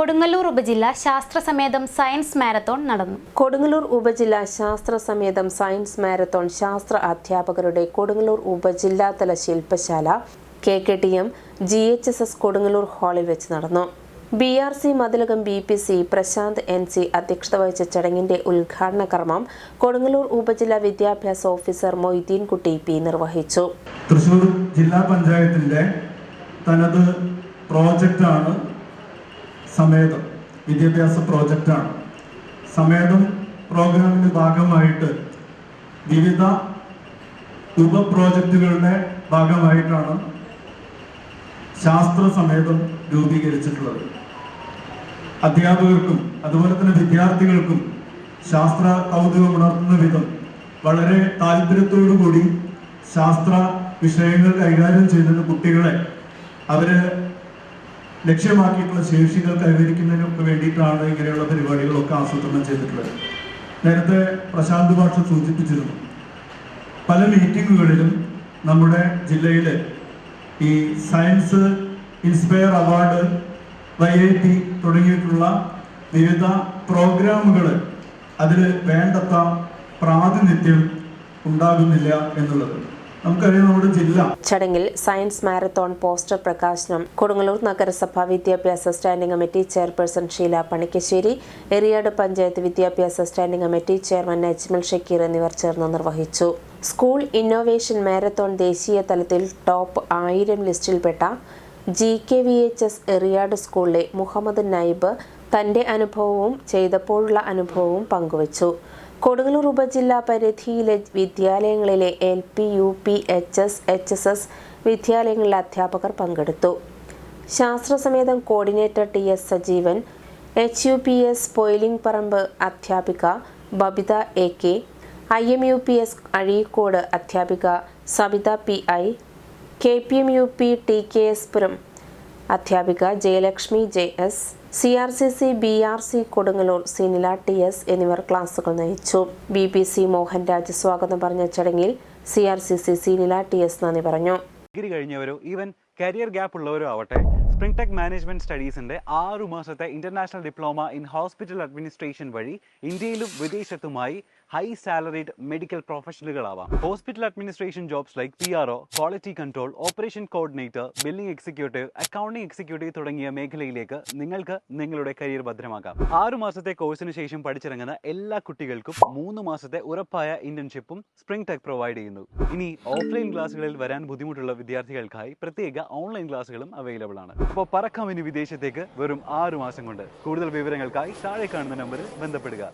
കൊടുങ്ങല്ലൂർ ഉപജില്ല ശാസ്ത്രസമേതം science marathon നടന്നു. കൊടുങ്ങല്ലൂർ ഉപജില്ല ശാസ്ത്ര സമേതം സയൻസ് മാരത്തോൺ ശാസ്ത്ര അധ്യാപകരുടെ കൊടുങ്ങല്ലൂർ ഉപജില്ലാതല ശില്പശാല K K T M G H S S Kodungallur ഹാളിൽ വെച്ച് നടന്നു. B R C Mathilakam B P C Prasanth N C അധ്യക്ഷത വഹിച്ച ചടങ്ങിന്റെ ഉദ്ഘാടന കർമ്മം കൊടുങ്ങല്ലൂർ ഉപജില്ലാ വിദ്യാഭ്യാസ ഓഫീസർ മൊയ്തീൻ കുട്ടി പി നിർവഹിച്ചു. തൃശൂർ ജില്ലാ പഞ്ചായത്തിന്റെ തനത് പ്രോജക്റ്റാണ് സമേതം വിദ്യാഭ്യാസ പ്രോജക്റ്റാണ്. സമേതം പ്രോഗ്രാമിന്റെ ഭാഗമായിട്ട് വിവിധ ഉപപ്രോജക്റ്റുകളുടെ ഭാഗമായിട്ടാണ് ശാസ്ത്ര സമേതം രൂപീകരിച്ചിട്ടുള്ളത്. അധ്യാപകർക്കും അതുപോലെ തന്നെ വിദ്യാർത്ഥികൾക്കും ശാസ്ത്ര കൗതുകം ഉണർത്തുന്ന വിധം വളരെ കൂടി ശാസ്ത്ര വിഷയങ്ങൾ കൈകാര്യം ചെയ്യുന്ന കുട്ടികളെ അവർ ലക്ഷ്യമാക്കിയിട്ടുള്ള ശേഷികൾ കൈവരിക്കുന്നതിനൊക്കെ വേണ്ടിയിട്ടാണ് ഇങ്ങനെയുള്ള പരിപാടികളൊക്കെ ആസൂത്രണം ചെയ്തിട്ടുള്ളത്. നേരത്തെ പ്രശാന്ത് ഭാഷ സൂചിപ്പിച്ചിരുന്നു. പല മീറ്റിങ്ങുകളിലും നമ്മുടെ ജില്ലയിൽ ഈ science inspire award Y I T തുടങ്ങിയിട്ടുള്ള വിവിധ പ്രോഗ്രാമുകൾ അതിൽ വേണ്ടത്ര പ്രാതിനിധ്യം ഉണ്ടാകുന്നില്ല എന്നുള്ളത്. ചടങ്ങിൽ സയൻസ് മാരത്തോൺ പോസ്റ്റർ പ്രകാശനം കൊടുങ്ങല്ലൂർ നഗരസഭ വിദ്യാഭ്യാസ standing committee chairperson Sheela Panikkassery Eriyad panchayat വിദ്യാഭ്യാസ standing committee chairman Najmal Shakeer എന്നിവർ ചേർന്ന് നിർവഹിച്ചു. സ്കൂൾ ഇന്നോവേഷൻ മാരത്തോൺ ദേശീയ തലത്തിൽ ടോപ്പ് ആയിരം ലിസ്റ്റിൽപ്പെട്ട G K V H S Eriyad സ്കൂളിലെ മുഹമ്മദ് നൈബ് തന്റെ അനുഭവവും ചെയ്തപ്പോഴുള്ള അനുഭവവും പങ്കുവച്ചു. കൊടുങ്ങല്ലൂർ ഉപജില്ലാ പരിധിയിലെ വിദ്യാലയങ്ങളിലെ L P U P H S H S S വിദ്യാലയങ്ങളിലെ അധ്യാപകർ പങ്കെടുത്തു. ശാസ്ത്രസമേതം coordinator T S Sajeevan H U P S Poyiling Paramb അധ്യാപിക Babitha A K I M U P S Azhikode അധ്യാപിക Sabitha P I K P M U P T K S Puram അധ്യാപിക Jayalakshmi J S C R C C B R C Kodungallur Seenila T S എന്നിവർ ക്ലാസുകൾ നയിച്ചു. B P C Mohan Raj സ്വാഗതം പറഞ്ഞ ചടങ്ങിൽ C R C C Seenila T S നന്ദി പറഞ്ഞു. Degree കഴിഞ്ഞവരോ ഈവൻ കരിയർ ഗ്യാപ്പ് ഉള്ളവരോ ആവട്ടെ സ്പ്രിംഗ് ടെക് മാനേജ്മെന്റ് സ്റ്റഡീസിന്റെ ആറു മാസത്തെ international diploma in hospital administration വഴി ഇന്ത്യയിലും വിദേശത്തുമായി high salaried medical പ്രൊഫഷണലുകളാവാം hospital administration jobs like P R O quality control operation coordinator billing executive accounting executive തുടങ്ങിയ മേഖലയിലേക്ക് നിങ്ങൾക്ക് നിങ്ങളുടെ കരിയർ ഭദ്രമാക്കാം. ആറു മാസത്തെ കോഴ്സിന് ശേഷം പഠിച്ചിറങ്ങുന്ന എല്ലാ കുട്ടികൾക്കും മൂന്ന് മാസത്തെ ഉറപ്പായ ഇന്റേൺഷിപ്പും സ്പ്രിംഗ് ടെക് പ്രൊവൈഡ് ചെയ്യുന്നു. ഇനി ഓഫ്ലൈൻ ക്ലാസ്സുകളിൽ വരാൻ ബുദ്ധിമുട്ടുള്ള വിദ്യാർത്ഥികൾക്കായി പ്രത്യേക ഓൺലൈൻ ക്ലാസ്സുകളും അവൈലബിൾ ആണ്. അപ്പോൾ പറക്കാം ഇനി വിദേശത്തേക്ക് വെറും ആറു മാസം കൊണ്ട്. കൂടുതൽ വിവരങ്ങൾക്കായി താഴെ കാണുന്ന നമ്പറിൽ ബന്ധപ്പെടുക.